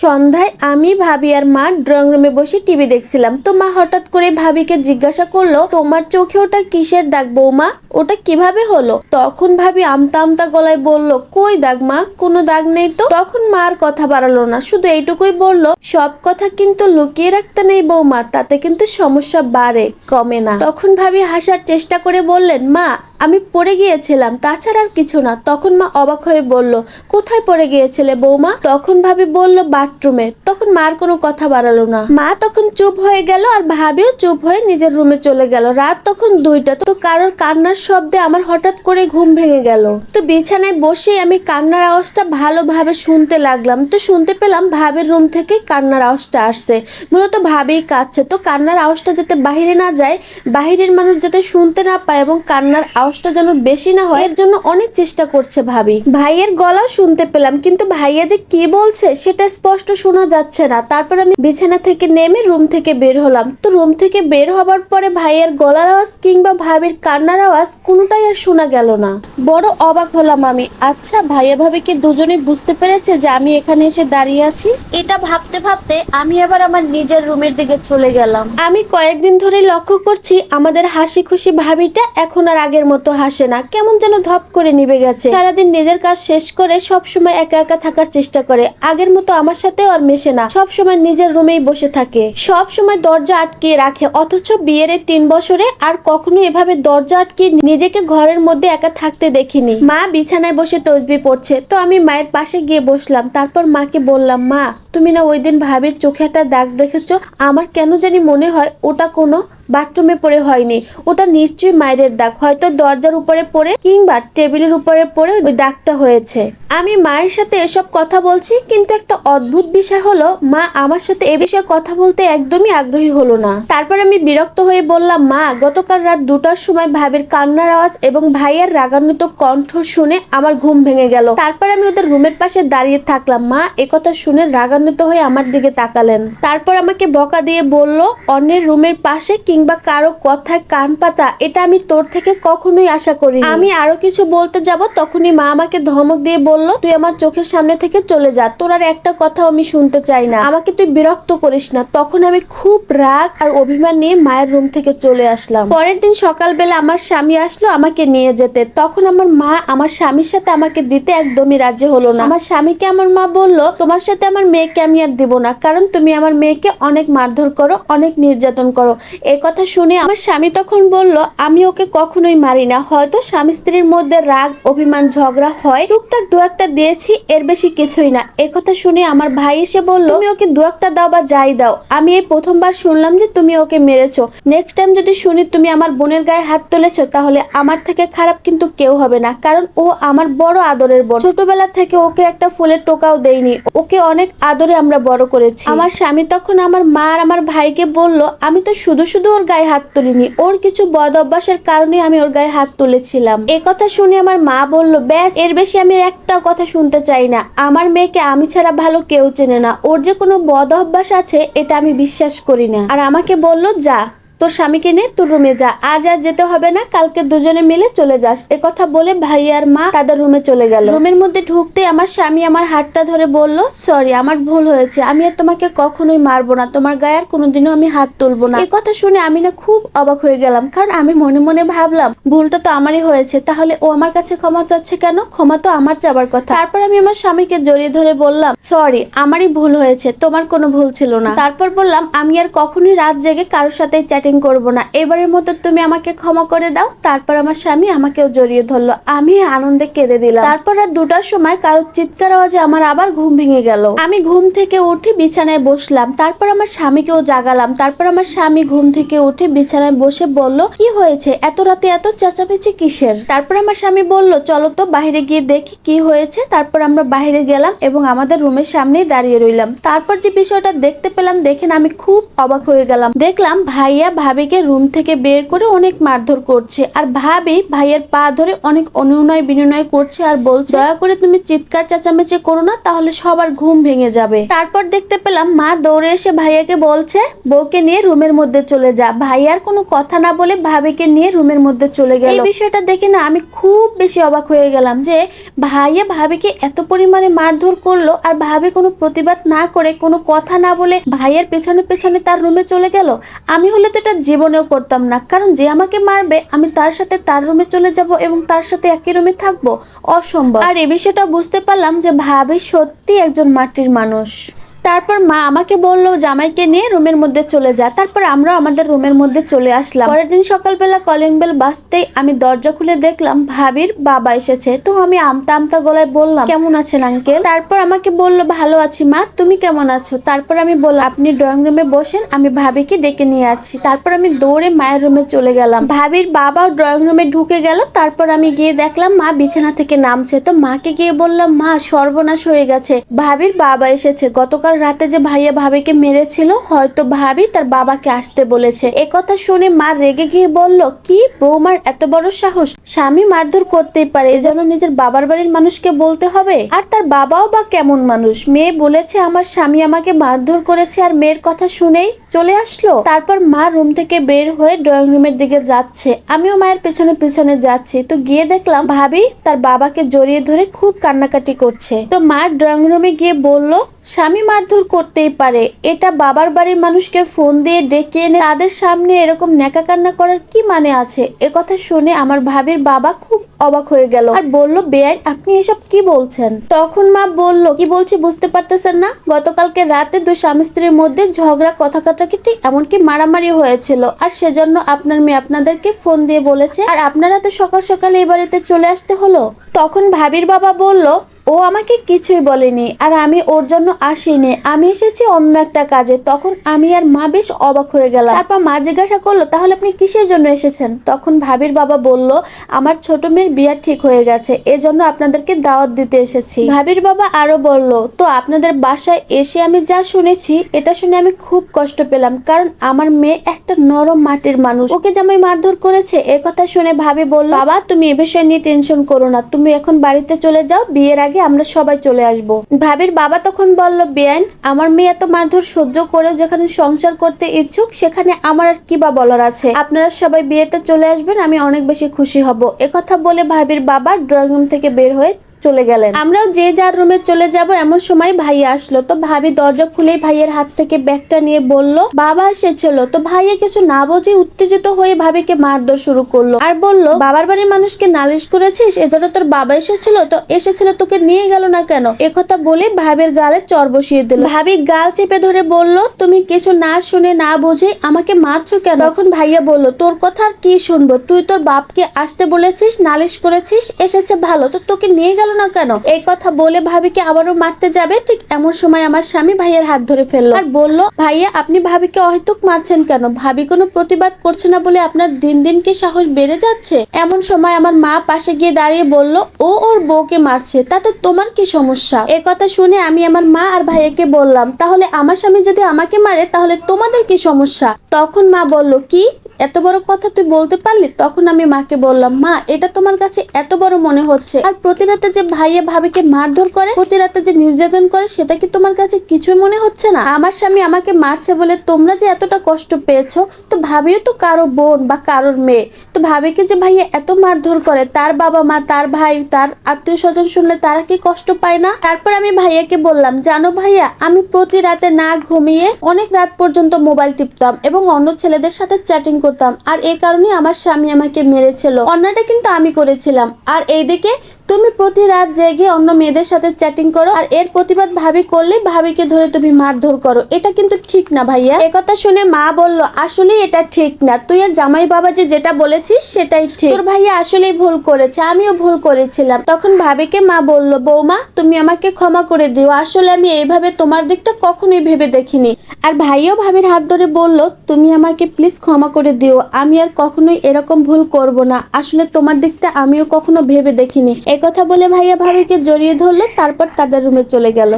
সন্ধ্যায় আমি, ভাবি আর মা ড্রয়িং রুমে বসে টিভি দেখছিলাম। তো মা হঠাৎ করে ভাবিকে জিজ্ঞাসা করল, তোমার চোখে ওটা কিসের দাগ বৌমা? ওটা কীভাবে হলো? তখন ভাবি আমতা আমতা গলায় বলল, কই দাগ মা? কোনো দাগ নেই তো? তখন মা কথা বাড়ালো না, শুধু এইটুকুই বলল, সব কথা কিন্তু লুকিয়ে রাখতে নেই বৌমা, তাতে কিন্তু সমস্যা বাড়ে, কমে না। তখন ভাবি হাসার চেষ্টা করে বললেন, মা আমি পড়ে গিয়েছিলাম, তাছাড়া আর কিছু না। তখন মা অবাক হয়ে বলল, কোথায় পড়ে গিয়েছিলে বৌমা? তখন ভাবি বলল, বাথরুমে। তখন মার কোনো কথা বাড়ালো না। মা তখন চুপ হয়ে গেল আর ভাবিও চুপ হয়ে নিজের রুমে চলে গেল। রাত তখন দুইটা, তো কারোর কান্নার শব্দে আমার হঠাৎ করে ঘুম ভেঙে গেল। তো বিছানায় বসে আমি কান্নার আওয়াজটা ভালোভাবে শুনতে লাগলাম। তো শুনতে পেলাম ভাবের রুম থেকে কান্নার আওয়াজটা আসছে। মূলত ভাবেই কাঁদছে। তো কান্নার আওয়াজটা যাতে বাহিরে না যায়, বাহিরের মানুষ যাতে শুনতে না পায় এবং কান্নার আওয়াজটা যেন বেশি না হয় এর জন্য অনেক চেষ্টা করছে ভাবি। ভাইয়ের গলাও শুনতে পেলাম কিন্তু ভাইয়া যে কি বলছে সেটা স্পষ্ট শোনা যাচ্ছে না। তারপর আমি বিছানা থেকে নেমে রুম থেকে বের হলাম। তো রুম থেকে বের হবার পরে ভাইয়ের গলার আওয়াজ কিংবা ভাবির কান্নার আওয়াজ কোনোটাই আর শোনা গেল না। বড় অবাক হলাম আমি। আচ্ছা ভাইয়া ভাবি কি দুজনেই বুঝতে পেরেছে যে আমি এখানে এসে দাঁড়িয়ে আছি? এটা ভাবতে ভাবতে আমি আবার আমার নিজের রুমের দিকে চলে গেলাম। আমি কয়েকদিন ধরে লক্ষ্য করছি আমাদের হাসি খুশি ভাবিটা এখন আর আগের মতো হাসে না, কেমন যেন ধপ করে নিভে গেছে। সারাদিন নিজের কাজ শেষ করে সব সময় একা একা থাকার চেষ্টা করে। আগের মতো আমার সাথেও আর মেশে না সব সময় নিজের রুমেই বসে থাকে। সব সময় দরজা আটকিয়ে রাখে, অথচ বিয়ের তিন বছরে আর কখনো এভাবে দরজা আটকিয়ে নিজেকে ঘরের মধ্যে একা থাকতে দেখিনি। মা বিছানায় বসে তসবি পড়ছে, তো আমি মায়ের পাশে গিয়ে বসলাম। তারপর মাকে বললাম, মা, তুমি না ওই দিন ভাবির চোখে একটা দাগ দেখেছ? আমার কেন জানি মনে হয় ওটা কোনো বাথরুমে পড়ে হয়নি। ওটা নিশ্চয়ই মায়ের দাগ। হয়তো দরজার উপরে পড়ে কিংবা টেবিলের উপরে পড়ে ওই দাগটা হয়েছে। আমি মায়ের সাথে এসব কথা বলছি, কিন্তু একটা অদ্ভুত বিষয় হলো, মা আমার সাথে এ বিষয়ে কথা বলতে একদমই আগ্রহী হলো না। তারপর আমি বিরক্ত হয়ে বললাম, মা, গতকাল রাত দুটার সময় ভাবির কান্নার আওয়াজ এবং ভাইয়ের রাগান্বিত কণ্ঠ শুনে আমার ঘুম ভেঙে গেল। তারপর আমি ওদের রুমের পাশে দাঁড়িয়ে থাকলাম। মা একথা শুনে রাগান্বিত হয়ে আমার দিকে তাকালেন। তারপর আমাকে বকা দিয়ে বলল, অন্যের রুমের পাশে কিংবা কারও কথায় কান পাতা, এটা আমি তোর থেকে কখনোই আশা করি আমি আরও কিছু বলতে যাব, তখনই মা আমাকে ধমক দিয়ে বলল, তুই আমার চোখের সামনে থেকে চলে যা, তোর আর একটা কথাও আমি শুনতে চাই না। আমাকে তুই বিরক্ত করিস না। তখন আমি খুব রাগ আর অভিমান নিয়ে মায়ের রুম থেকে চলে আসলাম। পরের দিন সকালবেলা আমার স্বামী আসলো আমাকে নিয়ে যেতে। তখন আমার মা আমার স্বামীর সাথে আমাকে দিতে একদমই রাজি হলো না। আমার স্বামীকে আমার মা বলল, তোমার সাথে আমার মেয়েকে আমি আর দিব না, কারণ তুমি আমার মেয়েকে অনেক মারধর করো, অনেক নির্যাতন করো। এই কথা শুনে আমার স্বামী তখন বলল, আমি ওকে কখনোই মারি না। হয়তো স্বামী স্ত্রীর মধ্যে রাগ, অভিমান, ঝগড়া হয়। টুকটাক দু একটা দিয়েছি, এর বেশি কিছুই না। কথা শুনে আমার ভাই এসে বলল, তুমি ওকে দু একটা দাও বা যাই দাও। আমি এই প্রথমবার শুনলাম যে তুমি ওকে মেরেছো। নেক্সট টাইম যদি শুনি তুমি আমার বোনের গায়ে হাত তুলেছো, তাহলে আমার থেকে খারাপ কিন্তু কেউ হবে না। কারণ ও আমার বড় আদরের বোন। ছোটবেলা থেকে ওকে একটা ফুলের টোকাও দেয়নি ওকে অনেক আদরে আমরা বড় করেছি। আমার স্বামী তখন আমার মা আর আমার ভাইকে বলল, আমি তো শুধু শুধু ওর গায়ে হাত তুলিনি। ওর কিছু বদ অভ্যাসের কারণে আমি ওর গায়ে হাত তুলেছিলাম। এ কথা শুনে আমার মা বলল, ব্যাস, এর বেশি আমি একটা কথা শুনতে চাই না। আমার মেয়েকে আমি ছাড়া ভালো কেউ চেনে না। ওর যে কোনো বদ অভ্যাস আছে, এটা আমি বিশ্বাস করি না। আর আমাকে বলল, যা। তোর স্বামীকে নে তোর রুমে যা। আজ আর যেতে হবে না, কালকে দুজনে মিলে চলে যাস। এ কথা বলে ভাই আর মা তাদের রুমে চলে গেল। রুমের মধ্যে ঢুকতে আমার স্বামী আমার হাতটা ধরে বলল সরি আমার ভুল হয়েছে। আমি আর তোমাকে কখনোই মারবো না। তোমার গায়ে আর কোনোদিনও আমি হাত তুলবো না। এই কথা শুনে আমি না খুব অবাক হয়ে গেলাম, কারণ আমি মনে মনে ভাবলাম, ভুলটা তো আমারই হয়েছে। তাহলে ও আমার কাছে ক্ষমা চাচ্ছে কেন? ক্ষমা তো আমার চাবার কথা। তারপর আমি আমার স্বামীকে জড়িয়ে ধরে বললাম সরি আমারই ভুল হয়েছে। তোমার কোনো ভুল ছিল না। তারপর বললাম, আমি আর কখনোই রাত জেগে কারোর সাথে চ্যাটিং করব না। এবারের মতো তুমি আমাকে ক্ষমা করে দাও, তারপর আমার স্বামী আমাকেও জড়িয়ে ধরলো। আমি আনন্দে কেঁদে দিলাম। তারপর রাত দুটার সময় কারোর চিৎকার আওয়াজে আমার আবার ঘুম ভেঙে গেল। আমি ঘুম থেকে উঠে বিছানায় বসলাম। তারপর আমার স্বামীকেও জাগালাম। তারপর আমার স্বামী ঘুম থেকে উঠে বিছানায় বসে বলল, কি হয়েছে? এত রাতে এত চেঁচামেচি কিসের? তারপর আমার স্বামী বলল, চলো তো বাইরে গিয়ে দেখি কি হয়েছে। তারপর আমরা বাইরে গেলাম এবং আমাদের রুমের সামনেই দাঁড়িয়ে রইলাম। তারপর যে বিষয়টা দেখতে পেলাম দেখেন আমি খুব অবাক হয়ে গেলাম। দেখলাম ভাইয়া ভাবিকে রুম থেকে বের করে অনেক মারধর করছে। আর ভাবি ভাইয়ের পা ধরে অনেক অনুনয় বিনয় করছে আর বলছে, দয়া করে তুমি চিৎকার চেঁচামেচি করো না, তাহলে সবার ঘুম ভেঙে যাবে। তারপর দেখতে পেলাম মা দৌড়ে এসে ভাইয়াকে বলছে, বউকে নিয়ে রুমের মধ্যে চলে যা। ভাইয়ার কোনো কথা না বলে ভাবিকে নিয়ে রুমের মধ্যে চলে গেল। এই বিষয়টা দেখে না আমি খুব বেশি অবাক হয়ে গেলাম যে ভাইয়া ভাবিকে এত পরিমাণে মারধর করল আর ভাবি কোনো প্রতিবাদ না করে কোনো কথা না বলে ভাইয়ের পেছনে পেছনে তার রুমে চলে গেল। আমি হলে তো এটা জীবনেও করতাম না। কারণ যে আমাকে মারবে, আমি তার সাথে তার রুমে চলে যাব এবং তার সাথে একই রুমে থাকব। অসম্ভব। আর এ বিষয়টা বুঝতে পারলাম যে ভাবি সত্যি একজন মাটির মানুষ। তারপর মা আমাকে বলল, জামাইকে নিয়ে রুমের মধ্যে চলে যা। তারপর আমরা আমাদের রুমের মধ্যে চলে আসলাম। পরের দিন সকালবেলা কলিং বেল বাজতেই আমি দরজা খুলে দেখলাম, ভাবির বাবা এসেছে। তো আমি আমতা আমতা গলায় বললাম, কেমন আছেন আঙ্কেল তারপর আমাকে বলল, ভালো আছি মা, তুমি কেমন আছো? তারপর আমি বললাম, আপনি ড্রয়িং রুমে বসেন, আমি ভাবিকে ডেকে নিয়ে আসছি। তারপর আমি দৌড়ে মায়ের রুমে চলে গেলাম। ভাবির বাবাও ড্রয়িং রুমে ঢুকে গেল। তারপর আমি গিয়ে দেখলাম, মা বিছানা থেকে নামছে। তো মাকে গিয়ে বললাম, মা, সর্বনাশ হয়ে গেছে। ভাবির বাবা এসেছে। গতকাল রাতে যে ভাইয়া ভাবিকে মেরেছিল, হয়তো ভাবি তার বাবাকে আসতে বলেছে। এ কথা শুনে মা রেগে গিয়ে বলল, কি? বৌমার এত বড় সাহস? স্বামী মারধর করতেই পারে এজন্য নিজের বাবার বাড়ির মানুষকে বলতে হবে? আর তার বাবাও বা কেমন মানুষ? মেয়ে বলেছে, আমার স্বামী আমাকে মারধর করেছে আর মেয়ের কথা শুনেই চলে আসলো। তারপর মা রুম থেকে বের হয়ে ড্রয়িং রুমের দিকে যাচ্ছে। আমিও মায়ের পেছনে পেছনে যাচ্ছি। তো গিয়ে দেখলাম, ভাবি তার বাবাকে জড়িয়ে ধরে খুব কান্নাকাটি করছে। তো মা ড্রয়িং রুমে গিয়ে বলল স্বামী মারধর করতেই পারে। এটা বাবার বাড়ির মানুষকে ফোন দিয়ে ডেকে এনে তাদের সামনে এরকম নেকা কান্না করার কি মানে আছে? কথা শুনে আমার ভাবির বাবা খুব অবাক হয়ে গেল আর বলল, বেআইন, আপনি এসব কি বলছেন? তখন মা বলল, কি বলছি বুঝতে পারতেছেন না? গতকালকে রাতে দুই স্বামী স্ত্রীর মধ্যে ঝগড়া কথা কাটাকাটি এমনকি মারামারি হয়েছিল। আর সেজন্য আপনার মেয়ে আপনাদেরকে ফোন দিয়ে বলেছে, আর আপনারা তো সকাল সকাল এই বাড়িতে চলে আসতে হলো? তখন ভাবির বাবা বলল ও আমাকে কিছুই বলেনি, আর আমি ওর জন্য আসিনি। আমি এসেছি অন্য একটা কাজে। তখন আমি আর মা বেশ অবাক হয়ে গেলাম। তারপর মা জিজ্ঞাসা করল, তাহলে আপনি কিসের জন্য এসেছেন? তখন ভাবির বাবা বলল, আমার ছোট মেয়ের বিয়ে ঠিক হয়ে গেছে, এজন্য আপনাদেরকে দাওয়াত দিতে এসেছি। ভাবির বাবা আরও বলল, তো আপনাদের বাসায় এসে আমি যা শুনেছি, এটা শুনে আমি খুব কষ্ট পেলাম, কারণ আমার মেয়ে একটা নরম মাটির মানুষ। ওকে জামাই মারধর করেছে, এ কথা শুনে ভাবি বলল, বাবা, তুমি এ বিষয় নিয়ে টেনশন করো না। তুমি এখন বাড়িতে চলে যাও, বিয়ের আগে আমরা সবাই চলে আসব। ভাবির বাবা তখন বলল বেআইন আমার মেয়ে এত মারধর সহ্য করে যেখানে সংসার করতে ইচ্ছুক, সেখানে আমার আর কি বা বলার আছে? আপনারা সবাই বিয়েতে চলে আসবেন, আমি অনেক বেশি খুশি হব। একথা বলে ভাবির বাবা ড্রয়িং রুম থেকে বের হয়ে চলে গেলেন। আমরাও যে যার রুমে চলে যাব, এমন সময় ভাইয়া আসলো। তো ভাবি দরজা খুলেই ভাইয়ের হাত থেকে ব্যাগটা নিয়ে বলল, বাবা এসেছিল। তো ভাইয়া কিছু না বোঝে উত্তেজিত হয়ে ভাবিকে মারধর শুরু করল আর বলল, বাবার বাড়ির মানুষকে নালিশ করেছিস? এজন্য তোর বাবা এসেছিল, তো এসেছিল, তোকে নিয়ে গেল না কেন? একথা বলে ভাবের গালে চর বসিয়ে দিল। ভাবি গাল চেপে ধরে বলল, তুমি কিছু না শুনে না বুঝে আমাকে মারছো কেন? তখন ভাইয়া বলল, তোর কথা আর কি শুনব? তুই তোর বাপকে আসতে বলেছিস, নালিশ করেছিস, এসেছে ভালো, তো তোকে নিয়ে গেল না কেন? এই কথা বলে ভাবিকে আবারও মারতে যাবে? ঠিক এমন সময় আমার স্বামী ভাইয়ের হাত ধরে ফেলল। আর বলল, ভাইয়া, আপনি ভাবিকে অহেতুক মারছেন কেন? ভাবি কোনো প্রতিবাদ করছে না বলে আপনার দিন দিন কি সাহস বেড়ে যাচ্ছে? এমন সময় আমার মা পাশে গিয়ে দাঁড়িয়ে বলল, ও ওর বউকে মারছে, তাতে তোমার কি সমস্যা? এ কথা শুনে আমি আমার মা আর ভাইয়াকে বললাম, তাহলে আমার স্বামী যদি আমাকে মারে, তাহলে তোমাদের কি সমস্যা? তখন মা বলল, কি? এত বড় কথা তুই বলতে পারলি? তখন আমি মাকে বললাম, মা, এটা তোমার কাছে এত বড় মনে হচ্ছে। আর প্রতি রাতে যে ভাইয়া ভাবিকে মারধর করে, প্রতি রাতে যে নির্যাতন করে, সেটা কি তোমার কাছে কিছুই মনে হচ্ছে না? আমার স্বামী আমাকে মারছে বলে তোমরা যে এতটা কষ্ট পেয়েছ, তো ভাবিও তো কারও বোন বা কারোর মেয়ে। তো ভাবিকে যে ভাইয়া এত মারধর করে, তার বাবা মা, তার ভাই, তার আত্মীয় স্বজন শুনলে তারা কি কষ্ট পায় না? তারপর আমি ভাইয়াকে বললাম, জানো ভাইয়া, আমি প্রতি রাতে না ঘুমিয়ে অনেক রাত পর্যন্ত মোবাইল টিপতাম এবং অন্য ছেলেদের সাথে চ্যাটিং করতাম। আর এ কারণে আমার স্বামী আমাকে মেরেছিল। অন্যটা কিন্তু আমি করেছিলাম। আর এইদিকে তুমি প্রতি রাত জেগে অন্য মেয়েদের সাথে চ্যাটিং করো আর এর প্রতিবাদ ভাবি করলে ভাবিকে ধরে তুমি মারধর করো। এটা কিন্তু ঠিক না ভাইয়া। একথা শুনে মা বলল আসলে এটা ঠিক না। তুই আর জামাই বাবা যে যেটা বলেছিস সেটাই ঠিক। তোর ভাইয়া আসলেই ভুল করেছে, আমিও ভুল করেছিলাম। তখন ভাবিকে মা বলল, বৌমা, তুমি আমাকে ক্ষমা করে দিও। আসলে আমি এইভাবে তোমার দিকটা কখনোই ভেবে দেখিনি। আর ভাইও ভাবির হাত ধরে বলল, তুমি আমাকে প্লিজ ক্ষমা করে দিও। আমি আর কখনোই এরকম ভুল করব না। আসলে তোমার দিকটা আমিও কখনো ভেবে দেখিনি। এই কথা বলে ভাইয়া ভাবিকে জড়িয়ে ধরলো তারপর তাদের রুমে চলে গেল।